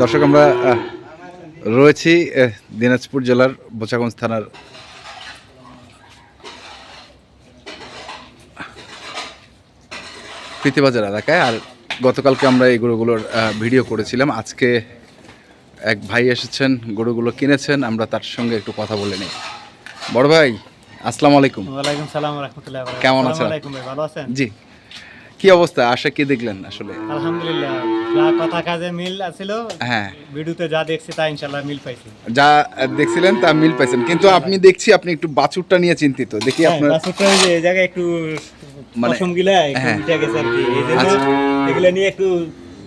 দর্শক আমরা রয়েছি দিনাজপুর জেলার বোচাগঞ্জ থানার প্রীতিবাজার এলাকায়। আর গতকালকে আমরা এই গরুগুলোর ভিডিও করেছিলাম। আজকে এক ভাই এসেছেন গরুগুলো কিনেছেন আমরা তার সঙ্গে একটু কথা বলে নিই। বড় ভাই আসসালামু আলাইকুম। ওয়ালাইকুম সালাম রহমতুল্লাহ কেমন আছেন? ভালো আছেন? জি। কি অবস্থা? আশা কি দেখলেন আসলে? আলহামদুলিল্লাহ। যা কথা কাজে মিল আছিল হ্যাঁ। ভিডিওতে যা দেখছি তা ইনশাল্লাহ মিল পাইছি। যা দেখছিলেন তা মিল পাইছেন। কিন্তু আপনি দেখছি আপনি একটু বাছুরটা নিয়ে চিন্তিত। দেখি হ্যাঁ, আপনার বাছুরটা এই জায়গায় একটু মানে- পশম গিলা একটু হ্যাঁ। উঠে গেছে আর কি। এই জন্য আচ্ছা। এগুলো নিয়ে একটু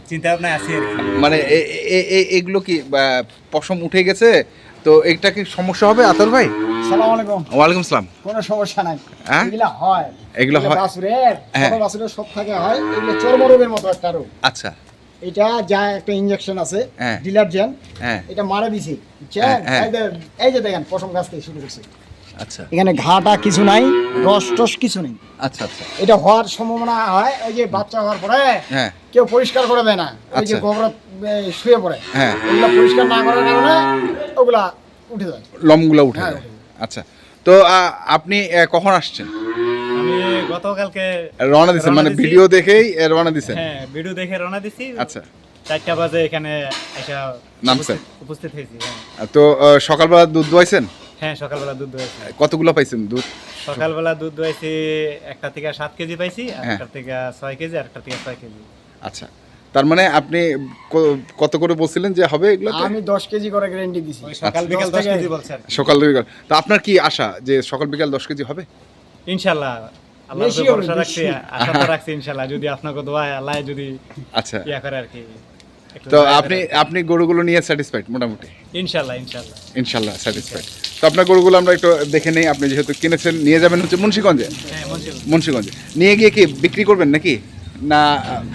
চিন্তা ভাবনা আছি মানে এ- এ- এ- এগুলো কি পশম উঠে গেছে? তো এটা কি সমস্যা হবে আতর ভাই? সালাম আলাইকুম। ওয়ালাইকুম সালাম। কোনো সমস্যা নাই। হ্যাঁ? এগুলা হয়। এগুলো হয়? বাসুরের হ্যাঁ। ছোট বাসুরের সব থেকে হয়। এগুলো চর্মরোগের মতো একটা রোগ। আচ্ছা। এটা যা একটা ইনজেকশন আছে হ্যাঁ। ডিলারজেন হ্যাঁ। এটা মারা দিছি হ্যাঁ, হ্যাঁ। এই যে- দেখেন পশম গাছ থেকে শুরু করছে। আচ্ছা। এখানে ঘাটা কিছু নাই রস টস কিছু নেই। আচ্ছা আচ্ছা। এটা হওয়ার সম্ভাবনা হয় ওই যে বাচ্চা হওয়ার পরে হ্যাঁ। কেউ পরিষ্কার করে দেয় না। ওই যে আচ্ছা। গোবর শুয়ে পড়ে। হ্যাঁ। ওগুলা পরিষ্কার না করার কারণে ওগুলা উঠে যায়। লমগুলো উঠে হ্যাঁ, যায়। আচ্ছা। তো আপনি কখন আসছেন? আমি গতকালকে রওনা রওনা মানে ভিডিও দেখেই রওনা দিচ্ছেন হ্যাঁ ভিডিও দেখে রওনা দিছি। আচ্ছা। চারটা বাজে এখানে এসে নামছেন? উপস্থিত- হয়েছি হ্যাঁ। তো সকালবেলা দুধ দোয়াইছেন? হ্যাঁ সকালবেলা দুধ দোয়াইছি। কতগুলো পাইছেন দুধ? সকালবেলা দুধ দোয়াইছি একটা থেকে সাত কেজি পাইছি হ্যাঁ। একটা থেকে ছয় কেজি আর একটা থেকে ছয় কেজি। আচ্ছা। তার মানে আপনি কত করে বলছিলেন যে হবে এগুলো আমি দশ কেজি করে গ্যারেন্টি দিছি। সকাল বিকাল দশ দশ থেকে- কেজি বলছে আর সকাল দুই তো আপনার কি আশা যে সকাল বিকাল দশ কেজি হবে? ইনশাল্লাহ ভরসা রাখছি আশা তো রাখছি ইনশাল্লাহ যদি আপনাকে দোয়া আল্লাহ যদি আচ্ছা। ইয়া করে আর কি তো আপনি আপনি গরুগুলো নিয়ে স্যাটিসফাইড মোটামুটি? ইনশাল্লাহ ইনশাল্লাহ ইনশাল্লাহ স্যাটিসফাইড তো আপনার গরুগুলো আমরা একটু দেখে নেই আপনি যেহেতু কিনেছেন নিয়ে যাবেন হচ্ছে মুন্সিগঞ্জে? হ্যাঁ মুন্সিগঞ্জে। নিয়ে গিয়ে কি বিক্রি করবেন নাকি? না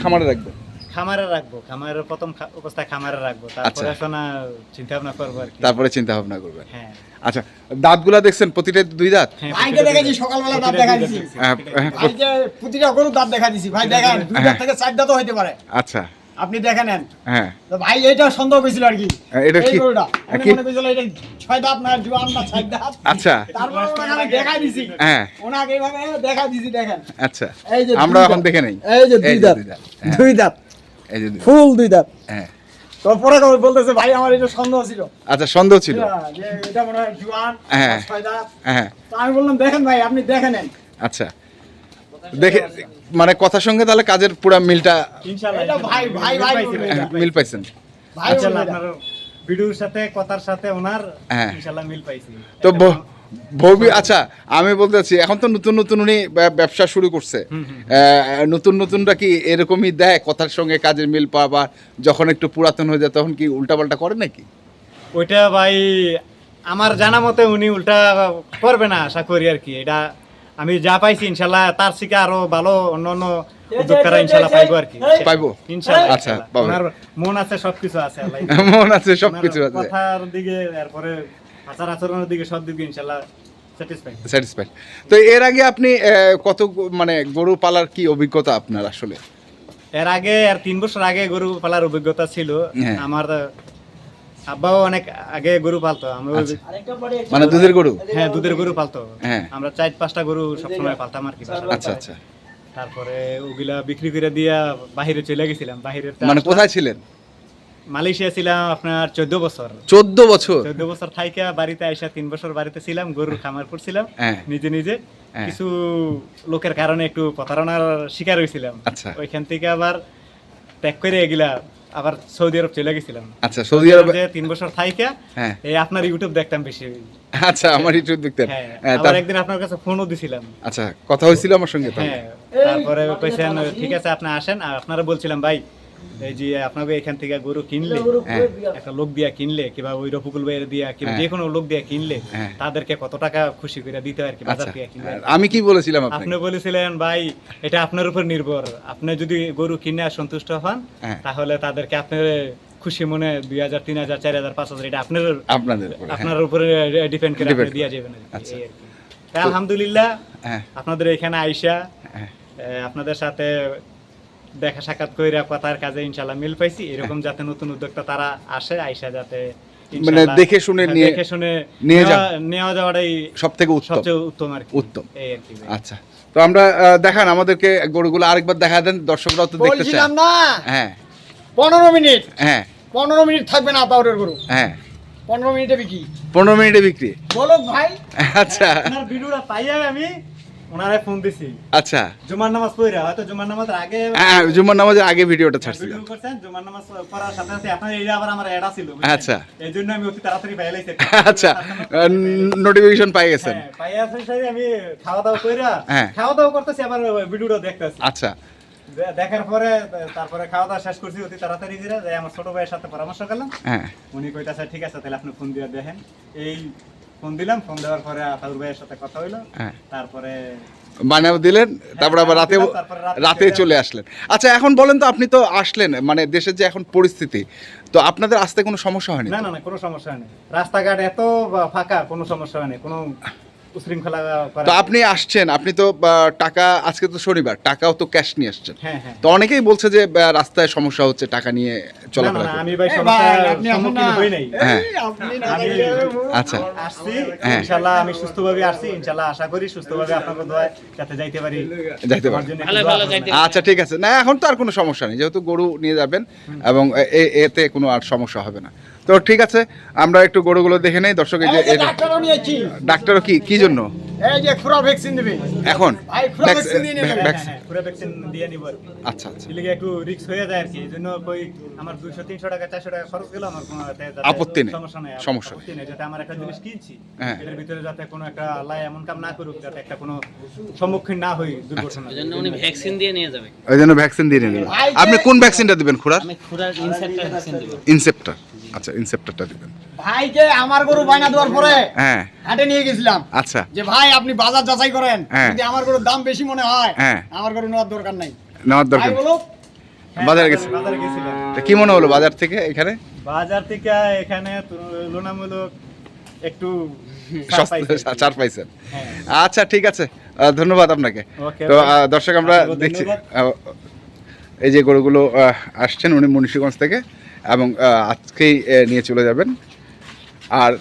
খামারে রাখবেন? খামারে রাখব খামারের প্রথম অবস্থায় খামারে রাখব তারপরে আচ্ছা। শোনা চিন্তা ভাবনা করব আর কি। তারপরে চিন্তা ভাবনা করবেন। হ্যাঁ। আচ্ছা দাঁতগুলা দেখছেন প্রতিটা দুই দাঁত? হ্যাঁ, ভাইকে প্রতিটা দেখেছি সকালবেলা দাঁত দেখা দিছি। হ্যাঁ, প্রতিটা গরু দাঁত দেখা দিছি ভাই দেখেন দুই দাঁত। থেকে চার দাঁতও হইতে পারে। আচ্ছা। আপনি দেখে নেন। হ্যাঁ। তো ভাই এইটা সন্দেহ হয়েছিল আর কি। হ্যাঁ, এটা কি- গরুটা। হ্যাঁ, মনে করেছিল এটা ছয় দাঁত না জোয়ান না চার দাঁত? আচ্ছা। তারপর ওনাকে দেখাই দিছি। হ্যাঁ। ওনাকে এইভাবে দেখা দিছি দেখেন। আচ্ছা। এই যে আমরা এখন দেখে নেই। এই যে দুই দাঁত। হ্যাঁ, দুই দাঁত। ফুল দুই দাঁত হ্যাঁ। তো পরে বলতেছে ভাই আমার এটা সন্দেহ ছিল। আচ্ছা সন্দেহ ছিল? হ্যাঁ, এটা মনে হয় জোয়ান হ্যাঁ। হ্যাঁ। তো আমি বললাম দেখেন ভাই আপনি দেখে নেন। আচ্ছা। দেখে মানে কথার সঙ্গে তাহলে কাজের পুরো মিলটা ইনশাল্লাহ ভাই, ইনশাল্লাহ। ভাই, ভাই মিল পাইছেন। আপনার ভিডিওর সাথে কথার সাথে ওনার হ্যাঁ। ইনশাল্লাহ মিল পাইছি। তো ভবি আচ্ছা আমি বলতে চাচ্ছি এখন তো নতুন নতুন উনি ব্যবসা শুরু করছে। নতুন নতুনটা কি এরকমই দেয়? কথার সঙ্গে কাজের মিল পাওয়া বা যখন একটু পুরাতন হয়ে যায় তখন কি উল্টাপাল্টা করে নাকি? ওইটা ভাই আমার জানা মতে উনি উল্টা করবে না আশা করি আর কি। এটা আমি যা পাইছি ইনশাল্লাহ তার থেকে আরও ভালো অন্য অন্য উদ্যোক্তারা ইনশাল্লাহ পাইবো আর কি। পাইবো? ইনশাল্লাহ আচ্ছা, মন আছে সবকিছু আছে মন আছে সবকিছু আছে। কথার দিকে এরপরে আচার আচরণের দিকে সব দিকে ইনশাল্লাহ স্যাটিসফাইড তো এর আগে আপনি কত মানে গরু পালার কি অভিজ্ঞতা আপনার আসলে? এর আগে আর তিন বছর আগে গরু পালার অভিজ্ঞতা ছিল। হ্যাঁ। আমার আব্বাও অনেক আগে গরু পালতো। আমি আচ্ছা। মানে দুধের গরু? হ্যাঁ দুধের গরু পালতো। হ্যাঁ। আমরা চার পাঁচটা গরু সবসময় পালতাম আর কি আচ্ছা আচ্ছা। তারপরে ওগুলা বিক্রি করে দিয়া বাহিরে চলে গেছিলাম। বাহিরের মানে কোথায় ছিলেন? মালয়েশিয়া ছিলাম আপনার চোদ্দ বছর। চোদ্দ বছর? চোদ্দ বছর থাইকা বাড়িতে আইসা তিন বছর বাড়িতে ছিলাম গরুর খামার করছিলাম হ্যাঁ। নিজে নিজে। হ্যাঁ। কিছু লোকের কারণে একটু প্রতারণার শিকার হয়েছিলাম আচ্ছা। ওইখান থেকে আবার ত্যাগ করে এগুলা আবার সৌদি আরব চলে গেছিলাম। আচ্ছা সৌদি আরবে তিন বছর থাইকা হ্যাঁ। এই আপনার ইউটিউব দেখতাম বেশি। আচ্ছা আমার ইউটিউব দেখতেন। আবার একদিন আপনার কাছে ফোনও দিছিলাম। আচ্ছা কথা হয়েছিল আমার সঙ্গে হ্যাঁ তারপরে কইছেন ঠিক আছে আপনি আসেন। আর আপনারা বলছিলাম ভাই এই যে আপনাকে এখান থেকে গরু কিনলে হ্যাঁ। একটা লোক দিয়া কিনলে কিংবা ওই রফুকুল ভাইয়ের দিয়া কিংবা হ্যাঁ। যে কোনো লোক দিয়া কিনলে হ্যাঁ। তাদেরকে কত টাকা খুশি করে দিতে আর কি বাজার আচ্ছা থেকে কিনলে আমি কি বলেছিলাম আপনি বলেছিলেন ভাই এটা আপনার উপর নির্ভর আপনি যদি গরু কিনে আর সন্তুষ্ট হন। তাহলে তাদেরকে আপনার খুশি মনে দুই হাজার তিন হাজার চার হাজার পাঁচ হাজার এটা আপনার আপনাদের। আপনার উপরে ডিপেন্ড করে আপনি দিয়া যাবেন আচ্ছা। আলহামদুলিল্লাহ আপনাদের এখানে আইসা আপনাদের সাথে দেখা সাক্ষাৎ কইরা কথার কাজে ইনশাল্লাহ মিল পাইছি। এরকম যাতে নতুন উদ্যোক্তা তারা আসে আইসা যাতে মানে দেখে শুনে নিয়ে- দেখে শুনে নিয়ে যান। নেওয়া- যাওয়াটাই সব থেকে উত্তম। সবচেয়ে উত্তম আর কি। উত্তম। এই আর কি আচ্ছা। তো আমরা দেখান আমাদেরকে গরুগুলো আরেকবার দেখা দেন দর্শকরাও তো দেখতে চায়। বলছিলাম না। হ্যাঁ। পনেরো মিনিট। হ্যাঁ। পনেরো মিনিট থাকবে না তাওরের গরু। হ্যাঁ। পনেরো মিনিটে বিক্রি। পনেরো মিনিটে বিক্রি। বলো ভাই। আচ্ছা। আপনার ভিডিওটা পাইয়া আমি। ওনারে ফোন দিছি। আচ্ছা। জুমার নামাজ পড়া হয়তো জুমার নামাজের আগে হ্যাঁ জুম্মার নামাজের আগে ভিডিওটা ছাড়ছিলাম। ভিডিও করছেন জুমার নামাজ পড়ার সাথে সাথে আপনার এইটা আবার আমার অ্যাড ছিল আচ্ছা। এই জন্য আমি অতি তাড়াতাড়ি পাই লাইছি আচ্ছা নোটিফিকেশন পাই গেছেন। হ্যাঁ, আমি খাওয়া দাওয়া কইরা হ্যাঁ। খাওয়া দাওয়া করতেছি আবার ভিডিওটা দেখতেছি। আচ্ছা। দেখার পরে তারপরে খাওয়া দাওয়া শেষ করছি অতি তাড়াতাড়ি করে আমার ছোট ভাইয়ের সাথে পরামর্শ করলাম। হ্যাঁ। উনি কইতাছে ঠিক আছে তাহলে আপনি ফোন দিয়ে দেখেন। এই ফোন দিলাম ফোন দেওয়ার পরে আতাউর ভাইয়ের সাথে কথা হইল। হ্যাঁ। তারপরে বানাও দিলেন তারপর আবার রাতে রাতে চলে চলে আসলেন। আচ্ছা এখন বলেন তো আপনি তো আসলেন মানে দেশের যে এখন পরিস্থিতি তো আপনাদের আসতে কোনো সমস্যা হয়নি? না না না কোনো সমস্যা হয়নি। রাস্তাঘাট এত ফাঁকা কোনো সমস্যা হয়নি কোনো উশৃঙ্খলা তো আপনি আসছেন আপনি তো টাকা আজকে তো শনিবার টাকাও তো ক্যাশ নিয়ে আসছেন। হ্যাঁ হ্যাঁ। তো অনেকেই বলছে যে রাস্তায় সমস্যা হচ্ছে টাকা নিয়ে চলাফেরা আমি ভাই। হই নাই। হ্যাঁ। আচ্ছা। আসছি আমি সুস্থভাবে আসছি ইনশাল্লাহ আশা করি সুস্থভাবে আপনাকে দোয়ায় যাতে যাইতে পারি। যাইতে। যাইতে- আচ্ছা ঠিক আছে। না এখন তো আর কোনো সমস্যা নেই যেহেতু গরু নিয়ে যাবেন এবং এতে কোনো আর সমস্যা হবে না। তো ঠিক আছে আমরা একটু গরুগুলো দেখে নেই দর্শক এই যে ডাক্তারও কি কি জন্য? এই যে খুরা ভ্যাকসিন দিবে। এখন? দিয়ে। হ্যাঁ, হ্যাঁ, দিয়ে আচ্ছা আচ্ছা। একটু রিস্ক হয়ে যায় আর কি এই কই আমার দুইশো তিনশো টাকা চারশো টাকা খরচ গেল আমার কোনো আপত্তি নেই। সমস্যা নেই। সমস্যা নেই যাতে আমার একটা জিনিস কিনছি হ্যাঁ। এটার ভিতরে যাতে কোনো একটা এমন কাম না করুক যাতে একটা কোনো সম্মুখীন না হই দুর্ঘটনা। ওই উনি ভ্যাকসিন দিয়ে নিয়ে যাবে। ওই জন্য ভ্যাকসিন দিয়ে আপনি কোন ভ্যাকসিনটা দিবেন খুড়ার আমি খুরার ইনসেপ্টার ভ্যাকসিন দেবো। ইনসেপ্টার আচ্ছা ইনসেপ্টারটা দিবেন। ভাইকে আমার গরু বায়না দেওয়ার পরে হ্যাঁ। হাটে নিয়ে গেছিলাম। আচ্ছা। যে ভাই আপনি বাজার যাচাই করেন। হ্যাঁ। যদি আমার গরুর দাম বেশি মনে হয় হ্যাঁ। আমার গরু নেওয়ার দরকার নাই। নেওয়ার দরকার বলো হ্যাঁ, বাজারে গেছি। বাজারে গেছিলাম। কি মনে হলো বাজার থেকে এখানে? বাজার থেকে এখানে তুলনামূলক একটু ছাড় সস্তা পাইছেন। হ্যাঁ। আচ্ছা ঠিক আছে। ধন্যবাদ আপনাকে। তো দর্শক আমরা দেখছি এই যে গরুগুলো আসছেন উনি মুন্সিগঞ্জ থেকে। এবং আজকেই নিয়ে চলে যাবেন। আর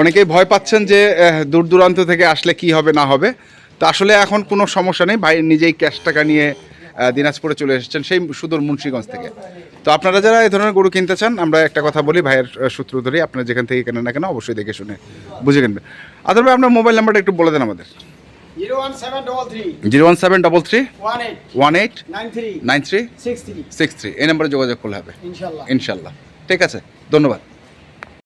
অনেকেই ভয় পাচ্ছেন যে দূর দূরান্ত থেকে আসলে কি হবে, না হবে। তো আসলে এখন কোনো সমস্যা নেই। ভাই নিজেই ক্যাশ টাকা নিয়ে দিনাজপুরে চলে এসেছেন, সেই সুদূর মুন্সিগঞ্জ থেকে। তো আপনারা যারা এই ধরনের গরু কিনতে চান, আমরা একটা কথা বলি, ভাইয়ের সূত্র ধরেই আপনারা যেখান থেকে কেনেন না কেন, অবশ্যই দেখে শুনে বুঝে কিনবেন। আদর ভাই, আপনার মোবাইল নাম্বারটা একটু বলে দেন আমাদের। Zero one seven double three. One eight. Nine six three six three এই নাম্বারে যোগাযোগ করলে হবে। ইনশাল্লাহ। ইনশাল্লাহ। ঠিক আছে ধন্যবাদ।